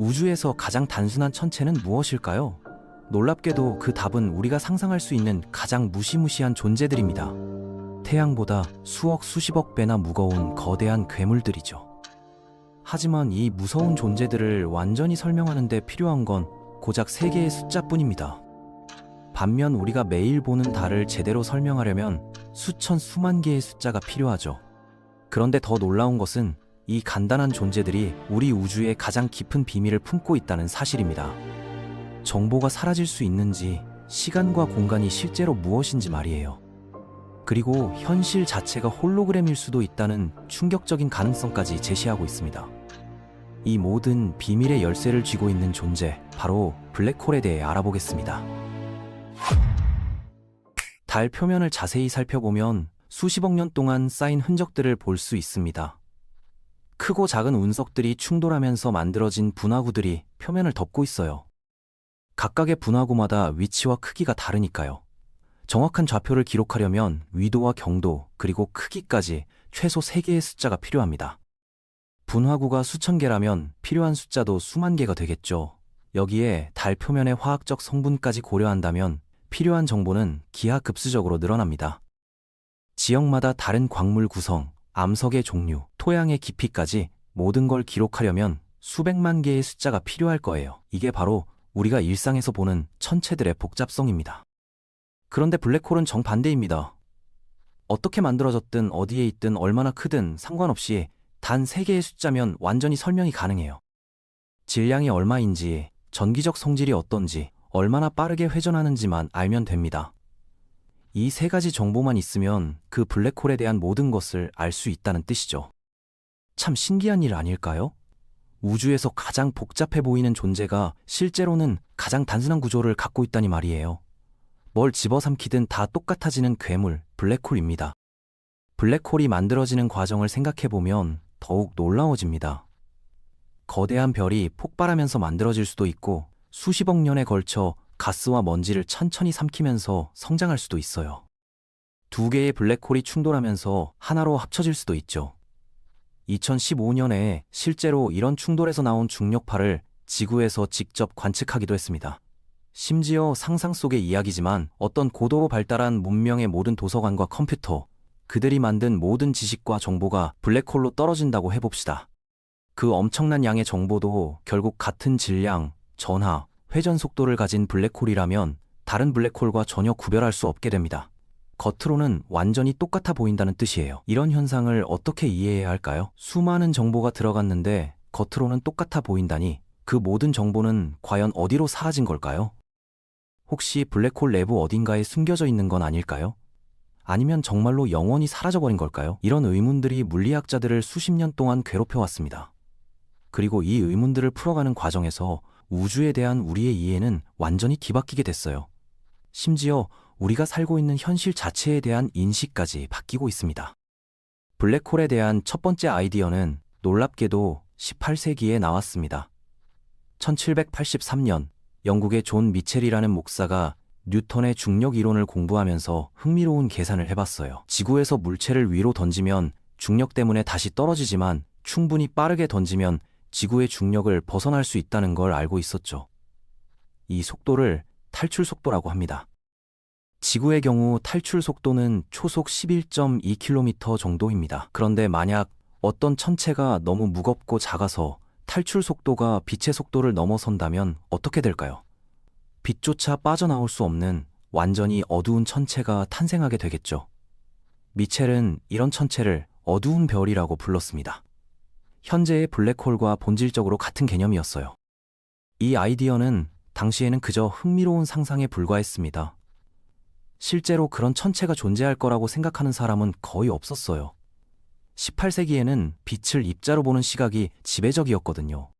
우주에서 가장 단순한 천체는 무엇일까요? 놀랍게도 그 답은 우리가 상상할 수 있는 가장 무시무시한 존재들입니다. 태양보다 수억 수십억 배나 무거운 거대한 괴물들이죠. 하지만 이 무서운 존재들을 완전히 설명하는데 필요한 건 고작 세 개의 숫자뿐입니다. 반면 우리가 매일 보는 달을 제대로 설명하려면 수천 수만 개의 숫자가 필요하죠. 그런데 더 놀라운 것은 이 간단한 존재들이 우리 우주의 가장 깊은 비밀을 품고 있다는 사실입니다. 정보가 사라질 수 있는지, 시간과 공간이 실제로 무엇인지 말이에요. 그리고 현실 자체가 홀로그램일 수도 있다는 충격적인 가능성까지 제시하고 있습니다. 이 모든 비밀의 열쇠를 쥐고 있는 존재, 바로 블랙홀에 대해 알아보겠습니다. 달 표면을 자세히 살펴보면 수십억 년 동안 쌓인 흔적들을 볼 수 있습니다. 크고 작은 운석들이 충돌하면서 만들어진 분화구들이 표면을 덮고 있어요. 각각의 분화구마다 위치와 크기가 다르니까요. 정확한 좌표를 기록하려면 위도와 경도, 그리고 크기까지 최소 3개의 숫자가 필요합니다. 분화구가 수천 개라면 필요한 숫자도 수만 개가 되겠죠. 여기에 달 표면의 화학적 성분까지 고려한다면 필요한 정보는 기하급수적으로 늘어납니다. 지역마다 다른 광물 구성, 암석의 종류, 토양의 깊이까지 모든 걸 기록하려면 수백만 개의 숫자가 필요할 거예요. 이게 바로 우리가 일상에서 보는 천체들의 복잡성입니다. 그런데 블랙홀은 정반대입니다. 어떻게 만들어졌든 어디에 있든 얼마나 크든 상관없이 단 3개의 숫자면 완전히 설명이 가능해요. 질량이 얼마인지, 전기적 성질이 어떤지, 얼마나 빠르게 회전하는지만 알면 됩니다. 이 세 가지 정보만 있으면 그 블랙홀에 대한 모든 것을 알 수 있다는 뜻이죠. 참 신기한 일 아닐까요? 우주에서 가장 복잡해 보이는 존재가 실제로는 가장 단순한 구조를 갖고 있다니 말이에요. 뭘 집어삼키든 다 똑같아지는 괴물, 블랙홀입니다. 블랙홀이 만들어지는 과정을 생각해보면 더욱 놀라워집니다. 거대한 별이 폭발하면서 만들어질 수도 있고 수십억 년에 걸쳐 가스와 먼지를 천천히 삼키면서 성장할 수도 있어요. 두 개의 블랙홀이 충돌하면서 하나로 합쳐질 수도 있죠. 2015년에 실제로 이런 충돌에서 나온 중력파를 지구에서 직접 관측하기도 했습니다. 심지어 상상 속의 이야기지만 어떤 고도로 발달한 문명의 모든 도서관과 컴퓨터, 그들이 만든 모든 지식과 정보가 블랙홀로 떨어진다고 해봅시다. 그 엄청난 양의 정보도 결국 같은 질량, 전하, 회전 속도를 가진 블랙홀이라면 다른 블랙홀과 전혀 구별할 수 없게 됩니다. 겉으로는 완전히 똑같아 보인다는 뜻이에요. 이런 현상을 어떻게 이해해야 할까요? 수많은 정보가 들어갔는데 겉으로는 똑같아 보인다니 그 모든 정보는 과연 어디로 사라진 걸까요? 혹시 블랙홀 내부 어딘가에 숨겨져 있는 건 아닐까요? 아니면 정말로 영원히 사라져버린 걸까요? 이런 의문들이 물리학자들을 수십 년 동안 괴롭혀왔습니다. 그리고 이 의문들을 풀어가는 과정에서 우주에 대한 우리의 이해는 완전히 뒤바뀌게 됐어요. 심지어 우리가 살고 있는 현실 자체에 대한 인식까지 바뀌고 있습니다. 블랙홀에 대한 첫 번째 아이디어는 놀랍게도 18세기에 나왔습니다. 1783년 영국의 존 미첼이라는 목사가 뉴턴의 중력 이론을 공부하면서 흥미로운 계산을 해봤어요. 지구에서 물체를 위로 던지면 중력 때문에 다시 떨어지지만 충분히 빠르게 던지면 지구의 중력을 벗어날 수 있다는 걸 알고 있었죠. 이 속도를 탈출 속도라고 합니다. 지구의 경우 탈출 속도는 초속 11.2km 정도입니다. 그런데 만약 어떤 천체가 너무 무겁고 작아서 탈출 속도가 빛의 속도를 넘어선다면 어떻게 될까요? 빛조차 빠져나올 수 없는 완전히 어두운 천체가 탄생하게 되겠죠. 미첼은 이런 천체를 어두운 별이라고 불렀습니다. 현재의 블랙홀과 본질적으로 같은 개념이었어요. 이 아이디어는 당시에는 그저 흥미로운 상상에 불과했습니다. 실제로 그런 천체가 존재할 거라고 생각하는 사람은 거의 없었어요. 18세기에는 빛을 입자로 보는 시각이 지배적이었거든요.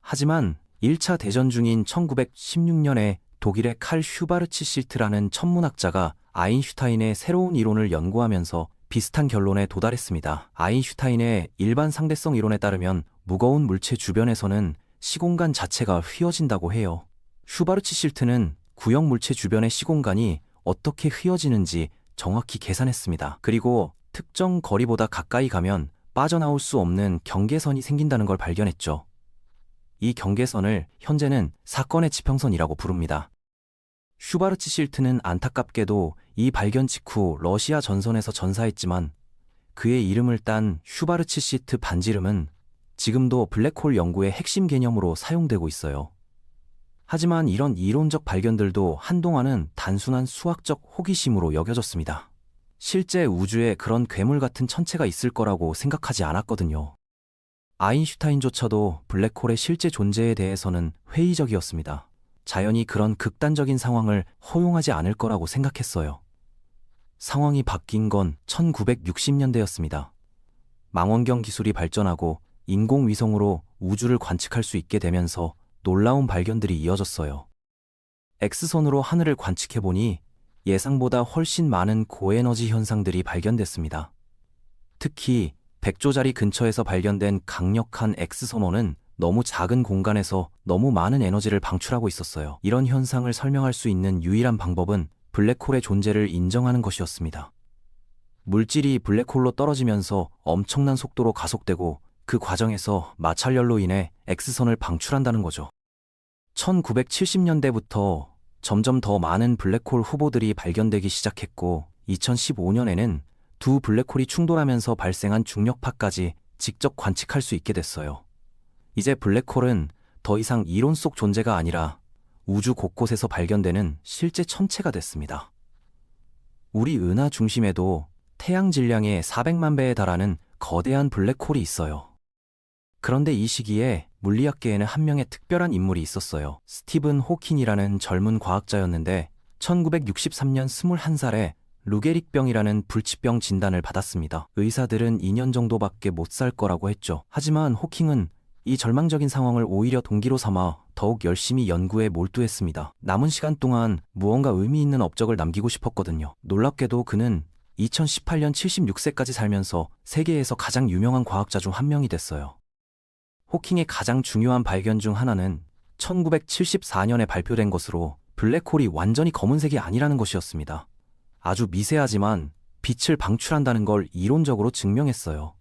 하지만 1차 대전 중인 1916년에 독일의 칼 슈바르츠 실트라는 천문학자가 아인슈타인의 새로운 이론을 연구하면서 비슷한 결론에 도달했습니다. 아인슈타인의 일반 상대성 이론에 따르면 무거운 물체 주변에서는 시공간 자체가 휘어진다고 해요. 슈바르츠 실트는 구형 물체 주변의 시공간이 어떻게 휘어지는지 정확히 계산했습니다. 그리고 특정 거리보다 가까이 가면 빠져나올 수 없는 경계선이 생긴다는 걸 발견했죠. 이 경계선을 현재는 사건의 지평선이라고 부릅니다. 슈바르츠 실트는 안타깝게도 이 발견 직후 러시아 전선에서 전사했지만 그의 이름을 딴 슈바르츠 시트 반지름은 지금도 블랙홀 연구의 핵심 개념으로 사용되고 있어요. 하지만 이런 이론적 발견들도 한동안은 단순한 수학적 호기심으로 여겨졌습니다. 실제 우주에 그런 괴물 같은 천체가 있을 거라고 생각하지 않았거든요. 아인슈타인조차도 블랙홀의 실제 존재에 대해서는 회의적이었습니다. 자연이 그런 극단적인 상황을 허용하지 않을 거라고 생각했어요. 상황이 바뀐 건 1960년대였습니다. 망원경 기술이 발전하고 인공위성으로 우주를 관측할 수 있게 되면서 놀라운 발견들이 이어졌어요. X선으로 하늘을 관측해보니 예상보다 훨씬 많은 고에너지 현상들이 발견됐습니다. 특히 백조자리 근처에서 발견된 강력한 X선호는 너무 작은 공간에서 너무 많은 에너지를 방출하고 있었어요. 이런 현상을 설명할 수 있는 유일한 방법은 블랙홀의 존재를 인정하는 것이었습니다. 물질이 블랙홀로 떨어지면서 엄청난 속도로 가속되고 그 과정에서 마찰열로 인해 X선을 방출한다는 거죠. 1970년대부터 점점 더 많은 블랙홀 후보들이 발견되기 시작했고 2015년에는 두 블랙홀이 충돌하면서 발생한 중력파까지 직접 관측할 수 있게 됐어요. 이제 블랙홀은 더 이상 이론 속 존재가 아니라 우주 곳곳에서 발견되는 실제 천체가 됐습니다. 우리 은하 중심에도 태양 질량의 400만 배에 달하는 거대한 블랙홀이 있어요. 그런데 이 시기에 물리학계에는 한 명의 특별한 인물이 있었어요. 스티븐 호킨이라는 젊은 과학자였는데 1963년 21살에 루게릭병이라는 불치병 진단을 받았습니다. 의사들은 2년 정도밖에 못 살 거라고 했죠. 하지만 호킹은 이 절망적인 상황을 오히려 동기로 삼아 더욱 열심히 연구에 몰두했습니다. 남은 시간 동안 무언가 의미 있는 업적을 남기고 싶었거든요. 놀랍게도 그는 2018년 76세까지 살면서 세계에서 가장 유명한 과학자 중 한 명이 됐어요. 호킹의 가장 중요한 발견 중 하나는 1974년에 발표된 것으로 블랙홀이 완전히 검은색이 아니라는 것이었습니다. 아주 미세하지만 빛을 방출한다는 걸 이론적으로 증명했어요.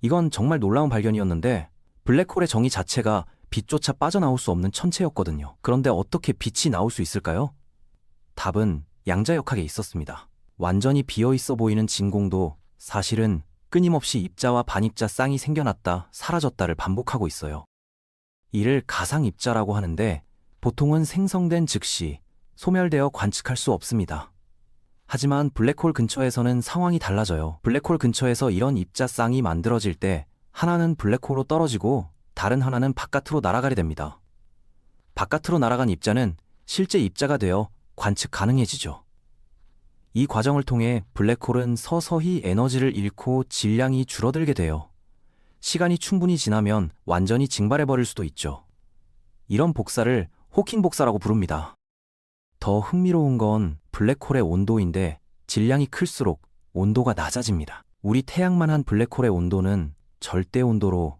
이건 정말 놀라운 발견이었는데 블랙홀의 정의 자체가 빛조차 빠져나올 수 없는 천체였거든요. 그런데 어떻게 빛이 나올 수 있을까요? 답은 양자역학에 있었습니다. 완전히 비어 있어 보이는 진공도 사실은 끊임없이 입자와 반입자 쌍이 생겨났다 사라졌다를 반복하고 있어요. 이를 가상 입자라고 하는데 보통은 생성된 즉시 소멸되어 관측할 수 없습니다. 하지만 블랙홀 근처에서는 상황이 달라져요. 블랙홀 근처에서 이런 입자 쌍이 만들어질 때 하나는 블랙홀로 떨어지고 다른 하나는 바깥으로 날아가게 됩니다. 바깥으로 날아간 입자는 실제 입자가 되어 관측 가능해지죠. 이 과정을 통해 블랙홀은 서서히 에너지를 잃고 질량이 줄어들게 돼요. 시간이 충분히 지나면 완전히 증발해버릴 수도 있죠. 이런 복사를 호킹 복사라고 부릅니다. 더 흥미로운 건 블랙홀의 온도인데 질량이 클수록 온도가 낮아집니다. 우리 태양만 한 블랙홀의 온도는 절대 온도로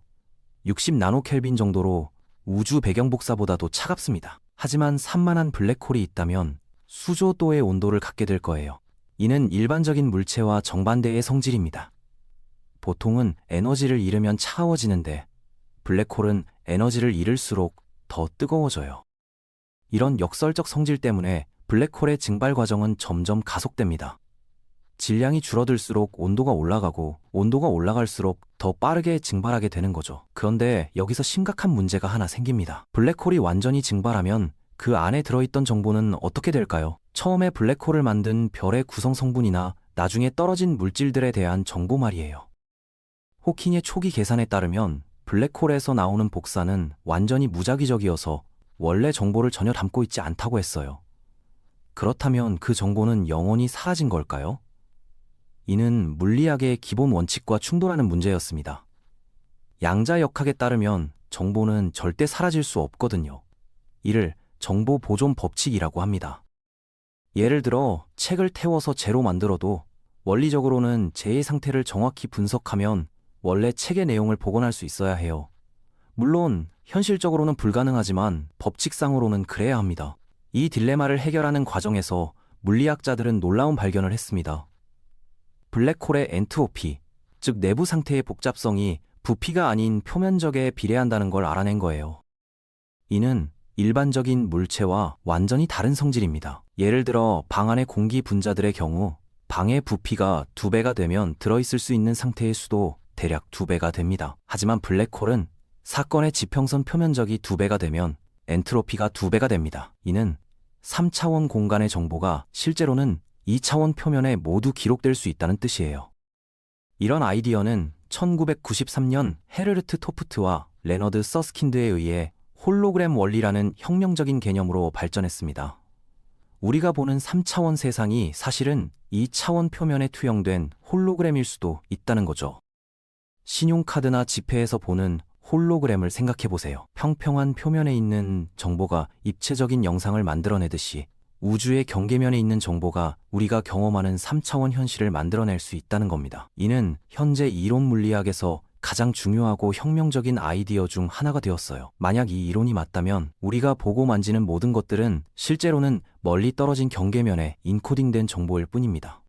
60 나노켈빈 정도로 우주 배경 복사보다도 차갑습니다. 하지만 산만한 블랙홀이 있다면 수조도의 온도를 갖게 될 거예요. 이는 일반적인 물체와 정반대의 성질입니다. 보통은 에너지를 잃으면 차가워지는데 블랙홀은 에너지를 잃을수록 더 뜨거워져요. 이런 역설적 성질 때문에 블랙홀의 증발 과정은 점점 가속됩니다. 질량이 줄어들수록 온도가 올라가고 온도가 올라갈수록 더 빠르게 증발하게 되는 거죠. 그런데 여기서 심각한 문제가 하나 생깁니다. 블랙홀이 완전히 증발하면 그 안에 들어있던 정보는 어떻게 될까요? 처음에 블랙홀을 만든 별의 구성 성분이나 나중에 떨어진 물질들에 대한 정보 말이에요. 호킹의 초기 계산에 따르면 블랙홀에서 나오는 복사는 완전히 무작위적이어서 원래 정보를 전혀 담고 있지 않다고 했어요. 그렇다면 그 정보는 영원히 사라진 걸까요? 이는 물리학의 기본 원칙과 충돌하는 문제였습니다. 양자역학에 따르면 정보는 절대 사라질 수 없거든요. 이를 정보 보존 법칙이라고 합니다. 예를 들어 책을 태워서 재로 만들어도 원리적으로는 재의 상태를 정확히 분석하면 원래 책의 내용을 복원할 수 있어야 해요. 물론 현실적으로는 불가능하지만 법칙상으로는 그래야 합니다. 이 딜레마를 해결하는 과정에서 물리학자들은 놀라운 발견을 했습니다. 블랙홀의 엔트로피, 즉 내부 상태의 복잡성이 부피가 아닌 표면적에 비례한다는 걸 알아낸 거예요. 이는 일반적인 물체와 완전히 다른 성질입니다. 예를 들어 방 안의 공기 분자들의 경우 방의 부피가 두 배가 되면 들어있을 수 있는 상태의 수도 대략 두 배가 됩니다. 하지만 블랙홀은 사건의 지평선 표면적이 두 배가 되면 엔트로피가 두 배가 됩니다. 이는 3차원 공간의 정보가 실제로는 2차원 표면에 모두 기록될 수 있다는 뜻이에요. 이런 아이디어는 1993년 헤르르트 토프트와 레너드 서스킨드에 의해 홀로그램 원리라는 혁명적인 개념으로 발전했습니다. 우리가 보는 3차원 세상이 사실은 2차원 표면에 투영된 홀로그램일 수도 있다는 거죠. 신용카드나 지폐에서 보는 홀로그램을 생각해 보세요. 평평한 표면에 있는 정보가 입체적인 영상을 만들어내듯이 우주의 경계면에 있는 정보가 우리가 경험하는 3차원 현실을 만들어낼 수 있다는 겁니다. 이는 현재 이론 물리학에서 가장 중요하고 혁명적인 아이디어 중 하나가 되었어요. 만약 이 이론이 맞다면 우리가 보고 만지는 모든 것들은 실제로는 멀리 떨어진 경계면에 인코딩된 정보일 뿐입니다.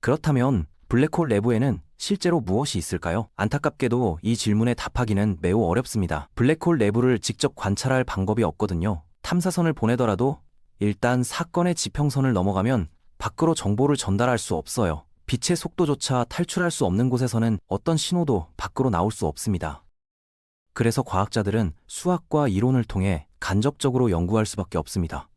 그렇다면 블랙홀 내부에는 실제로 무엇이 있을까요? 안타깝게도 이 질문에 답하기는 매우 어렵습니다. 블랙홀 내부를 직접 관찰할 방법이 없거든요. 탐사선을 보내더라도 일단 사건의 지평선을 넘어가면 밖으로 정보를 전달할 수 없어요. 빛의 속도조차 탈출할 수 없는 곳에서는 어떤 신호도 밖으로 나올 수 없습니다. 그래서 과학자들은 수학과 이론을 통해 간접적으로 연구할 수밖에 없습니다.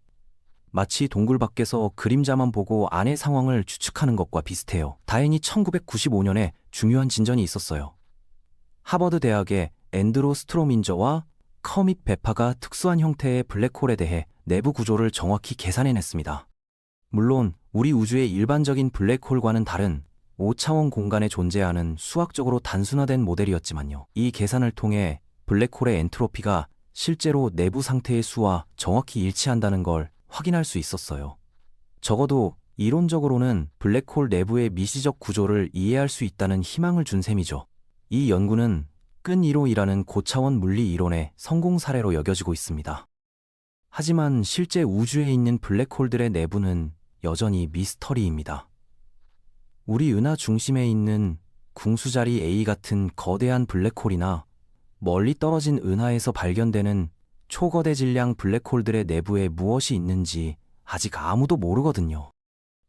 마치 동굴 밖에서 그림자만 보고 안의 상황을 추측하는 것과 비슷해요. 다행히 1995년에 중요한 진전이 있었어요. 하버드 대학의 앤드로 스트로민저와 커밋 베파가 특수한 형태의 블랙홀에 대해 내부 구조를 정확히 계산해냈습니다. 물론 우리 우주의 일반적인 블랙홀과는 다른 5차원 공간에 존재하는 수학적으로 단순화된 모델이었지만요. 이 계산을 통해 블랙홀의 엔트로피가 실제로 내부 상태의 수와 정확히 일치한다는 걸 확인할 수 있었어요. 적어도 이론적으로는 블랙홀 내부의 미시적 구조를 이해할 수 있다는 희망을 준 셈이죠. 이 연구는 끈이로이라는 고차원 물리 이론의 성공 사례로 여겨지고 있습니다. 하지만 실제 우주에 있는 블랙홀들의 내부는 여전히 미스터리입니다. 우리 은하 중심에 있는 궁수자리 A 같은 거대한 블랙홀이나 멀리 떨어진 은하에서 발견되는 초거대 질량 블랙홀들의 내부에 무엇이 있는지 아직 아무도 모르거든요.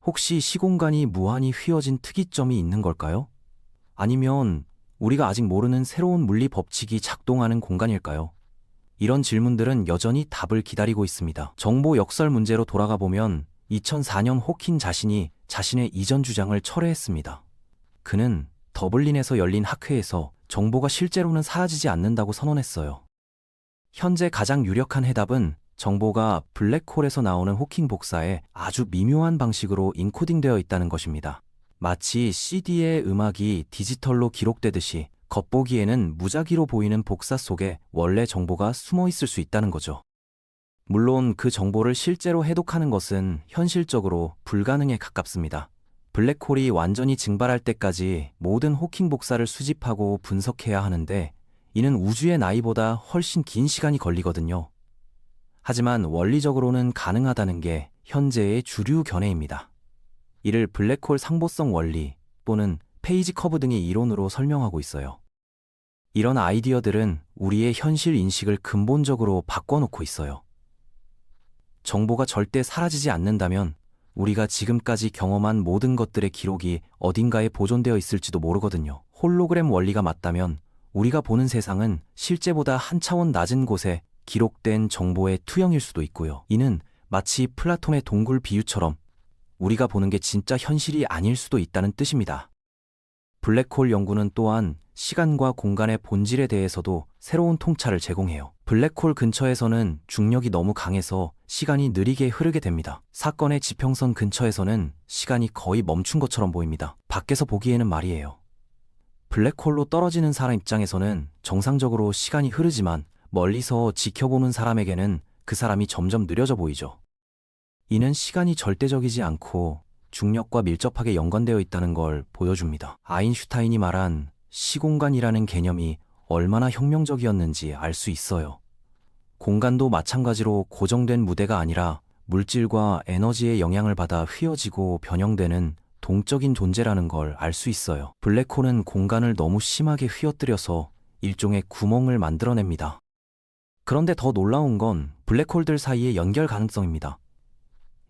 혹시 시공간이 무한히 휘어진 특이점이 있는 걸까요? 아니면 우리가 아직 모르는 새로운 물리 법칙이 작동하는 공간일까요? 이런 질문들은 여전히 답을 기다리고 있습니다. 정보 역설 문제로 돌아가 보면 2004년 호킨 자신이 자신의 이전 주장을 철회했습니다. 그는 더블린에서 열린 학회에서 정보가 실제로는 사라지지 않는다고 선언했어요. 현재 가장 유력한 해답은 정보가 블랙홀에서 나오는 호킹 복사에 아주 미묘한 방식으로 인코딩되어 있다는 것입니다. 마치 CD의 음악이 디지털로 기록되듯이 겉보기에는 무작위로 보이는 복사 속에 원래 정보가 숨어 있을 수 있다는 거죠. 물론 그 정보를 실제로 해독하는 것은 현실적으로 불가능에 가깝습니다. 블랙홀이 완전히 증발할 때까지 모든 호킹 복사를 수집하고 분석해야 하는데 이는 우주의 나이보다 훨씬 긴 시간이 걸리거든요. 하지만 원리적으로는 가능하다는 게 현재의 주류 견해입니다. 이를 블랙홀 상보성 원리 또는 페이지 커브 등의 이론으로 설명하고 있어요. 이런 아이디어들은 우리의 현실 인식을 근본적으로 바꿔놓고 있어요. 정보가 절대 사라지지 않는다면 우리가 지금까지 경험한 모든 것들의 기록이 어딘가에 보존되어 있을지도 모르거든요. 홀로그램 원리가 맞다면 우리가 보는 세상은 실제보다 한 차원 낮은 곳에 기록된 정보의 투영일 수도 있고요. 이는 마치 플라톤의 동굴 비유처럼 우리가 보는 게 진짜 현실이 아닐 수도 있다는 뜻입니다. 블랙홀 연구는 또한 시간과 공간의 본질에 대해서도 새로운 통찰을 제공해요. 블랙홀 근처에서는 중력이 너무 강해서 시간이 느리게 흐르게 됩니다. 사건의 지평선 근처에서는 시간이 거의 멈춘 것처럼 보입니다. 밖에서 보기에는 말이에요. 블랙홀로 떨어지는 사람 입장에서는 정상적으로 시간이 흐르지만 멀리서 지켜보는 사람에게는 그 사람이 점점 느려져 보이죠. 이는 시간이 절대적이지 않고 중력과 밀접하게 연관되어 있다는 걸 보여줍니다. 아인슈타인이 말한 시공간이라는 개념이 얼마나 혁명적이었는지 알 수 있어요. 공간도 마찬가지로 고정된 무대가 아니라 물질과 에너지의 영향을 받아 휘어지고 변형되는 동적인 존재라는 걸 알 수 있어요. 블랙홀은 공간을 너무 심하게 휘어뜨려서 일종의 구멍을 만들어냅니다. 그런데 더 놀라운 건 블랙홀들 사이의 연결 가능성입니다.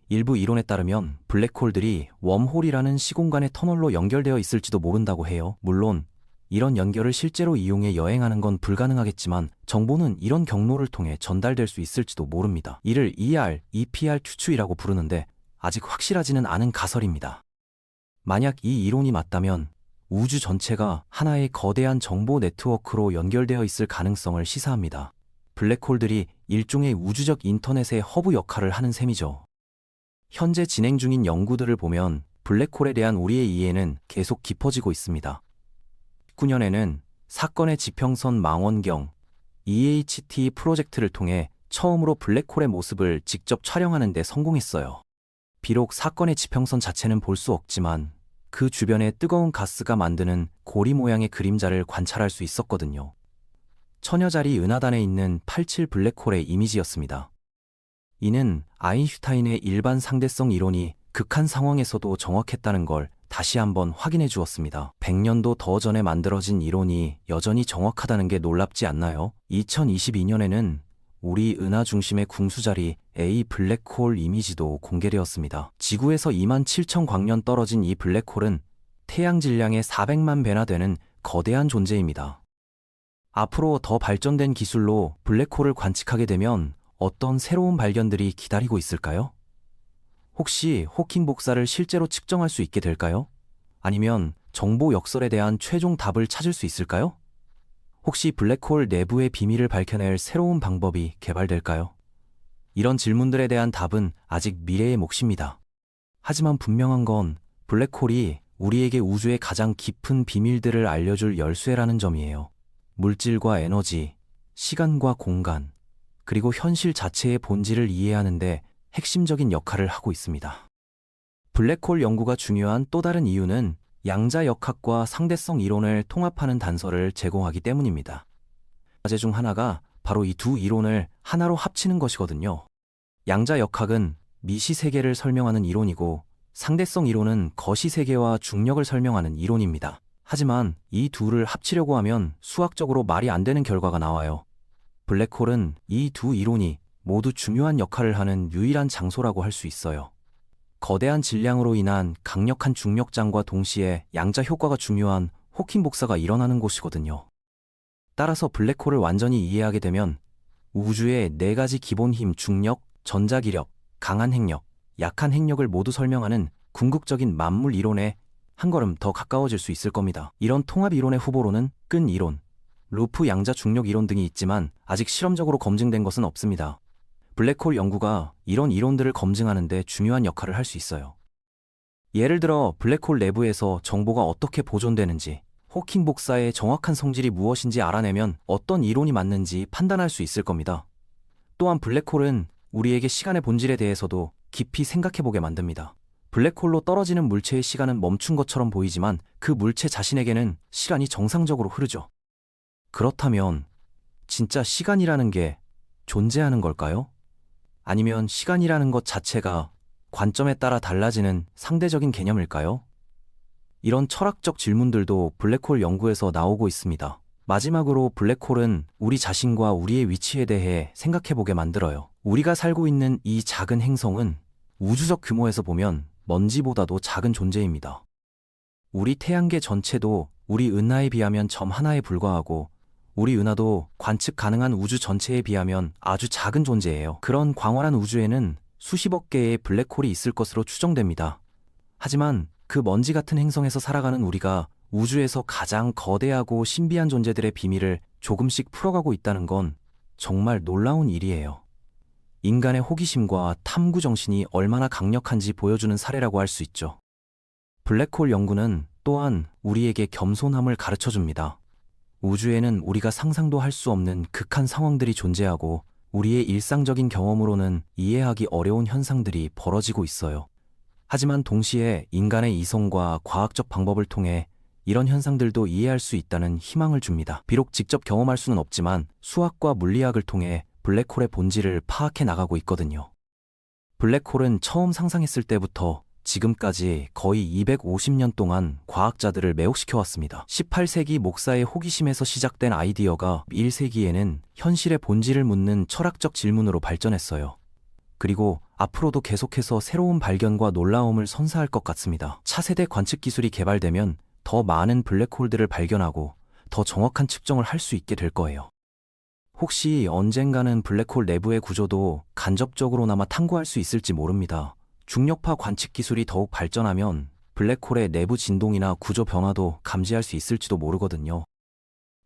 일부 이론에 따르면 블랙홀들이 웜홀이라는 시공간의 터널로 연결되어 있을지도 모른다고 해요. 물론 이런 연결을 실제로 이용해 여행하는 건 불가능하겠지만 정보는 이런 경로를 통해 전달될 수 있을지도 모릅니다. 이를 ER, EPR 추추이라고 부르는데 아직 확실하지는 않은 가설입니다. 만약 이 이론이 맞다면 우주 전체가 하나의 거대한 정보 네트워크로 연결되어 있을 가능성을 시사합니다. 블랙홀들이 일종의 우주적 인터넷의 허브 역할을 하는 셈이죠. 현재 진행 중인 연구들을 보면 블랙홀에 대한 우리의 이해는 계속 깊어지고 있습니다. 19년에는 사건의 지평선 망원경 EHT 프로젝트를 통해 처음으로 블랙홀의 모습을 직접 촬영하는 데 성공했어요. 비록 사건의 지평선 자체는 볼 수 없지만 그 주변에 뜨거운 가스가 만드는 고리 모양의 그림자를 관찰할 수 있었거든요. 처녀자리 은하단에 있는 87 블랙홀의 이미지였습니다. 이는 아인슈타인의 일반 상대성 이론이 극한 상황에서도 정확했다는 걸 다시 한번 확인해 주었습니다. 100년도 더 전에 만들어진 이론이 여전히 정확하다는 게 놀랍지 않나요? 2022년에는 우리 은하 중심의 궁수자리 A 블랙홀 이미지도 공개되었습니다. 지구에서 2만 7천 광년 떨어진 이 블랙홀은 태양 질량의 400만 배나 되는 거대한 존재입니다. 앞으로 더 발전된 기술로 블랙홀을 관측하게 되면 어떤 새로운 발견들이 기다리고 있을까요? 혹시 호킹 복사를 실제로 측정할 수 있게 될까요? 아니면 정보 역설에 대한 최종 답을 찾을 수 있을까요? 혹시 블랙홀 내부의 비밀을 밝혀낼 새로운 방법이 개발될까요? 이런 질문들에 대한 답은 아직 미래의 몫입니다. 하지만 분명한 건 블랙홀이 우리에게 우주의 가장 깊은 비밀들을 알려줄 열쇠라는 점이에요. 물질과 에너지, 시간과 공간, 그리고 현실 자체의 본질을 이해하는데 핵심적인 역할을 하고 있습니다. 블랙홀 연구가 중요한 또 다른 이유는 양자 역학과 상대성 이론을 통합하는 단서를 제공하기 때문입니다. 과제 중 하나가 바로 이 두 이론을 하나로 합치는 것이거든요. 양자 역학은 미시 세계를 설명하는 이론이고 상대성 이론은 거시 세계와 중력을 설명하는 이론입니다. 하지만 이 둘을 합치려고 하면 수학적으로 말이 안 되는 결과가 나와요. 블랙홀은 이 두 이론이 모두 중요한 역할을 하는 유일한 장소라고 할 수 있어요. 거대한 질량으로 인한 강력한 중력장과 동시에 양자 효과가 중요한 호킹 복사가 일어나는 곳이거든요. 따라서 블랙홀을 완전히 이해하게 되면 우주의 네 가지 기본 힘 중력, 전자기력, 강한 핵력, 약한 핵력을 모두 설명하는 궁극적인 만물 이론에 한 걸음 더 가까워질 수 있을 겁니다. 이런 통합 이론의 후보로는 끈 이론, 루프 양자 중력 이론 등이 있지만 아직 실험적으로 검증된 것은 없습니다. 블랙홀 연구가 이런 이론들을 검증하는데 중요한 역할을 할 수 있어요. 예를 들어 블랙홀 내부에서 정보가 어떻게 보존되는지, 호킹 복사의 정확한 성질이 무엇인지 알아내면 어떤 이론이 맞는지 판단할 수 있을 겁니다. 또한 블랙홀은 우리에게 시간의 본질에 대해서도 깊이 생각해보게 만듭니다. 블랙홀로 떨어지는 물체의 시간은 멈춘 것처럼 보이지만 그 물체 자신에게는 시간이 정상적으로 흐르죠. 그렇다면 진짜 시간이라는 게 존재하는 걸까요? 아니면 시간이라는 것 자체가 관점에 따라 달라지는 상대적인 개념일까요? 이런 철학적 질문들도 블랙홀 연구에서 나오고 있습니다. 마지막으로 블랙홀은 우리 자신과 우리의 위치에 대해 생각해보게 만들어요. 우리가 살고 있는 이 작은 행성은 우주적 규모에서 보면 먼지보다도 작은 존재입니다. 우리 태양계 전체도 우리 은하에 비하면 점 하나에 불과하고 우리 은하도 관측 가능한 우주 전체에 비하면 아주 작은 존재예요. 그런 광활한 우주에는 수십억 개의 블랙홀이 있을 것으로 추정됩니다. 하지만 그 먼지 같은 행성에서 살아가는 우리가 우주에서 가장 거대하고 신비한 존재들의 비밀을 조금씩 풀어가고 있다는 건 정말 놀라운 일이에요. 인간의 호기심과 탐구 정신이 얼마나 강력한지 보여주는 사례라고 할 수 있죠. 블랙홀 연구는 또한 우리에게 겸손함을 가르쳐 줍니다. 우주에는 우리가 상상도 할 수 없는 극한 상황들이 존재하고 우리의 일상적인 경험으로는 이해하기 어려운 현상들이 벌어지고 있어요. 하지만 동시에 인간의 이성과 과학적 방법을 통해 이런 현상들도 이해할 수 있다는 희망을 줍니다. 비록 직접 경험할 수는 없지만 수학과 물리학을 통해 블랙홀의 본질을 파악해 나가고 있거든요. 블랙홀은 처음 상상했을 때부터 지금까지 거의 250년 동안 과학자들을 매혹시켜왔습니다. 18세기 목사의 호기심에서 시작된 아이디어가 1세기에는 현실의 본질을 묻는 철학적 질문으로 발전했어요. 그리고 앞으로도 계속해서 새로운 발견과 놀라움을 선사할 것 같습니다. 차세대 관측 기술이 개발되면 더 많은 블랙홀들을 발견하고 더 정확한 측정을 할 수 있게 될 거예요. 혹시 언젠가는 블랙홀 내부의 구조도 간접적으로나마 탐구할 수 있을지 모릅니다. 중력파 관측 기술이 더욱 발전하면 블랙홀의 내부 진동이나 구조 변화도 감지할 수 있을지도 모르거든요.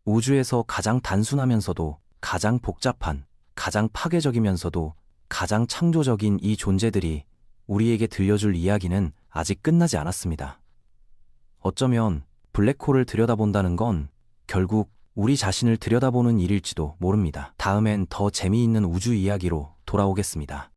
우주에서 가장 단순하면서도 가장 복잡한, 가장 파괴적이면서도 가장 창조적인 이 존재들이 우리에게 들려줄 이야기는 아직 끝나지 않았습니다. 어쩌면 블랙홀을 들여다본다는 건 결국 우리 자신을 들여다보는 일일지도 모릅니다. 다음엔 더 재미있는 우주 이야기로 돌아오겠습니다.